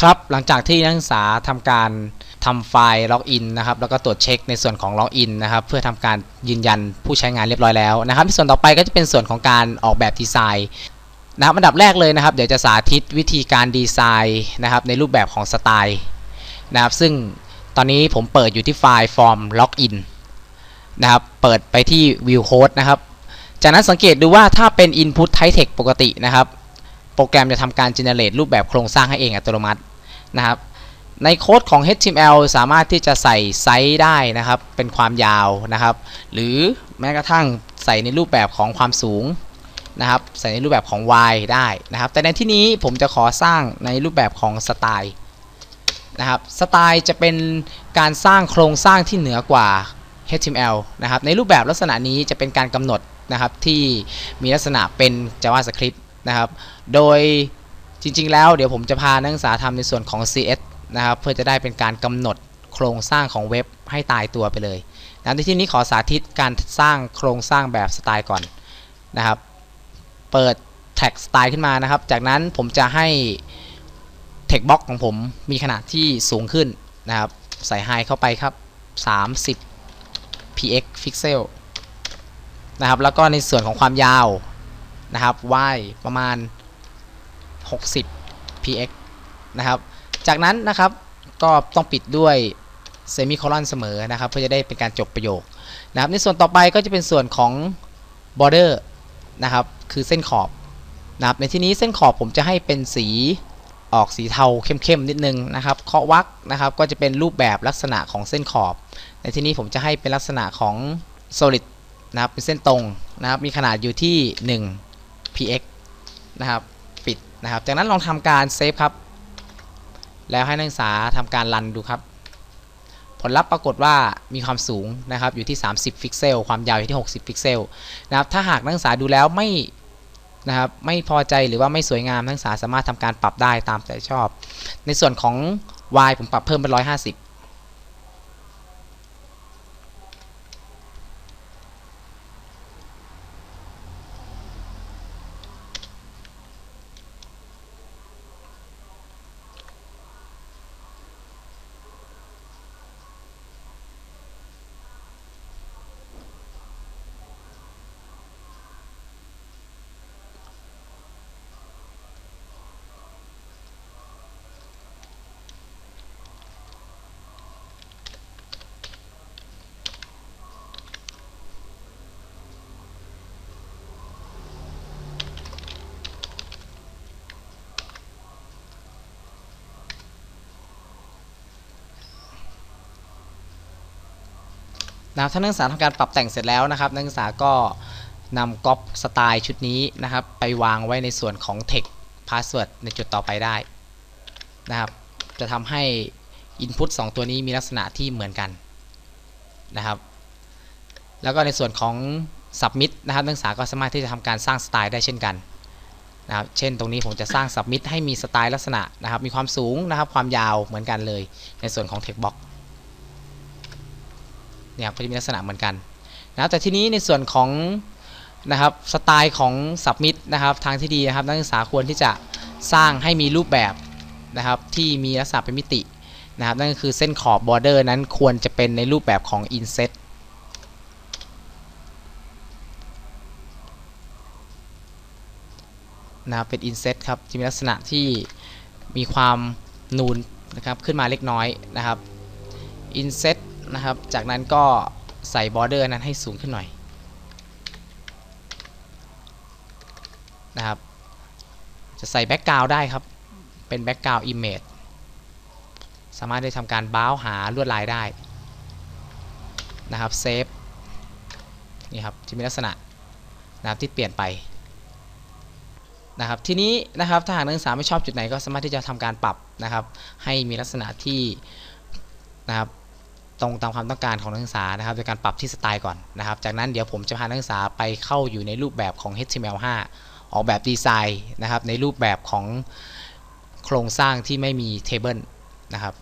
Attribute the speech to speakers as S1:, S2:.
S1: ครับหลังจากที่นักศึกษาทำการทำไฟล์ล็อกอินนะครับแล้วก็ตรวจเช็คในส่วนของล็อกอินนะครับเพื่อทำการยืนยันผู้ใช้งานเรียบร้อยแล้วนะครับส่วนต่อไปก็จะเป็นส่วนของการออกแบบดีไซน์นะครับอันดับแรกเลยนะครับ เดี๋ยวจะสาธิตวิธีการดีไซน์นะครับในรูปแบบของสไตล์นะครับซึ่งตอนนี้ผมเปิดอยู่ที่ไฟล์ฟอร์มล็อกอินนะครับเปิดไปที่ View Code นะครับจากนั้นสังเกตดูว่าถ้าเป็น Input Type Text ปกตินะครับ โปรแกรมจะทำการ generate รูปแบบโครงสร้างให้เองอัตโนมัตินะครับในโค้ดของ HTML สามารถที่จะใส่ไซส์ได้นะครับ เป็นความยาวนะครับ หรือแม้กระทั่งใส่ในรูปแบบของความสูงนะครับ ใส่ในรูปแบบของ Y ได้นะครับ แต่ในที่นี้ผมจะขอสร้างในรูปแบบของสไตล์นะครับ สไตล์จะเป็นการสร้างโครงสร้างที่เหนือกว่า HTML นะครับ ในรูปแบบลักษณะนี้จะเป็นการกำหนดนะครับที่มีลักษณะเป็น JavaScript นะครับ โดยจริงๆ แล้วเดี๋ยวผมจะพานักศึกษาทำในส่วนของ CS นะครับเพื่อจะได้เป็นการกำหนดโครงสร้างของเว็บให้ตายตัวไปเลยนะในที่นี้ขอสาธิตการสร้างโครงสร้างแบบสไตล์ก่อนนะครับ เปิดแท็กสไตล์ขึ้นมานะครับ จากนั้นผมจะให้ text box ของผมมีขนาดที่สูงขึ้นนะครับ ใส่ high เข้าไปครับ 30 px pixel นะครับ แล้วก็ในส่วนของความยาว นะครับ y ประมาณ 60 px นะครับ จากนั้นนะครับก็ต้องปิดด้วยเซมิโคลอนเสมอนะครับ เพื่อจะได้เป็นการจบประโยคนะครับ ในส่วนต่อไปก็จะเป็นส่วนของ border นะครับ คือเส้นขอบนะครับ ในที่นี้เส้นขอบผมจะให้เป็นสีออกสีเทาเข้มๆนิดนึงนะครับเคาะวักนะครับ ก็จะเป็นรูปแบบลักษณะของเส้นขอบ ในที่นี้ผมจะให้เป็นลักษณะของ solid นะครับเป็นเส้นตรงนะครับ มีขนาดอยู่ที่1 px นะครับปิดนะครับ จากนั้นลองทำการเซฟครับ แล้วให้นักศึกษาทำการรันดูครับ ผลลัพธ์ปรากฏว่ามีความสูงนะครับอยู่ที่ 30 พิกเซล ความยาวอยู่ที่ 60 พิกเซลนะครับถ้าหากนักศึกษาดูแล้วไม่นะครับไม่พอใจหรือว่าไม่สวยงามนักศึกษาสามารถทำการปรับได้ตามใจชอบ ในส่วนของ y ผมปรับเพิ่มเป็น150 นะครับถ้านักศึกษาทำการปรับแต่งเสร็จแล้วนะครับ นักศึกษาก็นำก๊อปสไตล์ชุดนี้นะครับ ไปวางไว้ในส่วนของ text password ในจุดต่อไปได้นะครับ จะทำให้ input 2 ตัวนี้มีลักษณะที่เหมือนกันนะครับ แล้วก็ในส่วนของ submit นะครับ นักศึกษาก็สามารถที่จะทำการสร้างสไตล์ได้เช่นกันนะครับ เช่นตรงนี้ผมจะสร้าง submit ให้มีสไตล์ลักษณะนะครับ มีความสูงนะครับ ความยาวเหมือนกันเลย ในส่วนของ text box เนี่ยก็จะมีลักษณะเหมือนกันนะแต่ทีนี้ในส่วนของนะครับสไตล์ของ submit นะครับทางที่ดีนะครับนักศึกษาควรที่จะสร้างให้มีรูปแบบนะครับที่มีลักษณะเป็นมิตินะครับนั่นก็คือเส้นขอบ border นั้นควรจะเป็นในรูปแบบของ inset นะครับเป็น inset ครับจะมีลักษณะที่มีความนูนนะครับขึ้นมาเล็กน้อยนะครับ inset นะครับ จากนั้นก็ใส่บอร์เดอร์นั้นให้สูงขึ้นหน่อยนะครับ จะใส่แบ็กกราวด์ได้ครับ เป็นแบ็กกราวด์อิมเมจสามารถได้ทำการบ้าวหาลวดลายได้นะครับเซฟนี่ครับจะมีลักษณะนะครับที่เปลี่ยนไปนะครับทีนี้นะครับถ้าหากนักศึกษาไม่ชอบจุดไหนก็สามารถที่จะทำการปรับนะครับ ให้มีลักษณะที่นะครับ ตรงตามความต้องการของนักศึกษานะครับโดยการปรับที่สไตล์ก่อนนะครับ จากนั้นเดี๋ยวผมจะพานักศึกษาไปเข้าอยู่ในรูปแบบของ HTML5 ออกแบบดีไซน์นะครับในรูปแบบของโครงสร้างที่ไม่มีเทเบิลนะครับ